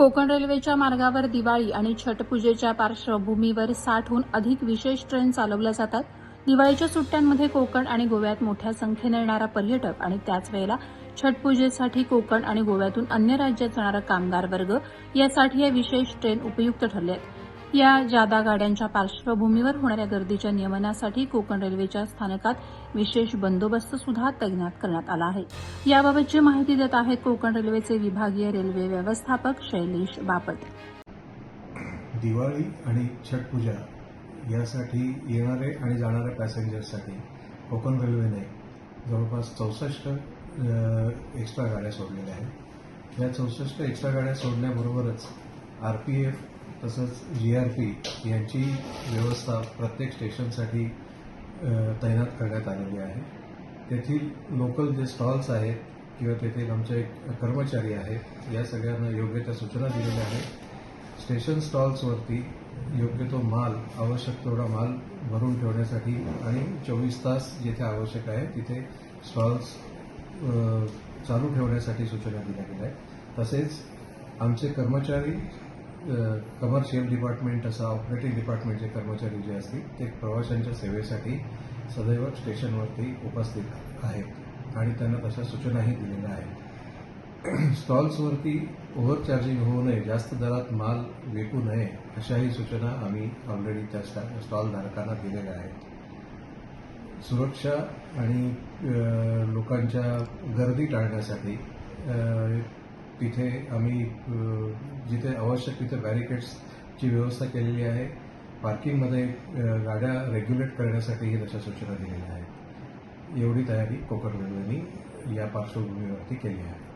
कोकण रेल्वेच्या मार्गावर दिवाळी आणि छटपूजेच्या पार्श्वभूमीवर साठहून अधिक विशेष ट्रेन चालवल्या जातात. दिवाळीच्या सुट्ट्यांमध्ये कोकण आणि गोव्यात मोठ्या संख्येने येणारा पर्यटक आणि त्याच वेळेला छटपूजेसाठी कोकण आणि गोव्यातून अन्य राज्यात जाणारा कामगार वर्ग यासाठी या विशेष ट्रेन उपयुक्त ठरल्या आहेत या जादा गाड्यांच्या पार्श्वभूमीवर होणाऱ्या गर्दीच्या नियमनासाठी कोकण रेल्वेच्या स्थानकात विशेष बंदोबस्त सुद्धा तैनात करण्यात आला आहे. याबाबतची माहिती देत आहेत कोकण रेल्वेचे विभागीय रेल्वे व्यवस्थापक शैलेश बापट. दिवाळी आणि छटपूजा यासाठी येणारे आणि जाणाऱ्या पॅसेंजर्ससाठी कोकण रेल्वेने जवळपास चौसष्ट एक्स्ट्रा गाड्या सोडलेल्या आहेत. या चौसष्ट एक्स्ट्रा गाड्या सोडण्याबरोबरच आर पी एफ तसंच जी आर पी यांची व्यवस्था प्रत्येक स्टेशनसाठी तैनात करण्यात आलेली आहे. तेथील लोकल जे स्टॉल्स आहेत किंवा तेथील आमचे कर्मचारी आहेत या सगळ्यांना योग्य त्या सूचना दिलेल्या आहेत. स्टेशन स्टॉल्सवरती योग्य तो माल आवश्यक तेवढा माल भरून ठेवण्यासाठी आणि चोवीस तास जिथे आवश्यक आहे तिथे स्टॉल्स चालू ठेवण्यासाठी सूचना दिल्या गेल्या आहेत. तसेच आमचे कर्मचारी कमर्शियल डिपार्टमेंट असा ऑपरेटिंग डिपार्टमेंटचे कर्मचारी जे असतील ते प्रवाशांच्या सेवेसाठी सदैव स्टेशनवरती उपस्थित आहेत. आणि त्यांना तशा सूचनाही दिलेल्या आहेत. स्टॉल्सवरती ओव्हर चार्जिंग होऊ नये जास्त दरात माल विकू नये अशाही सूचना आम्ही ऑलरेडी त्या स्टा- दिलेल्या आहेत. सुरक्षा आणि लोकांच्या गर्दी टाळण्यासाठी तिथे आम्ही जिथे आवश्यक तिथे बॅरिकेड्सची व्यवस्था केलेली आहे. पार्किंगमध्ये गाड्या रेग्युलेट करण्यासाठीही तशा सूचना दिलेल्या आहेत. एवढी तयारी कोकण रेल्वेने या पार्श्वभूमीवरती केली आहे.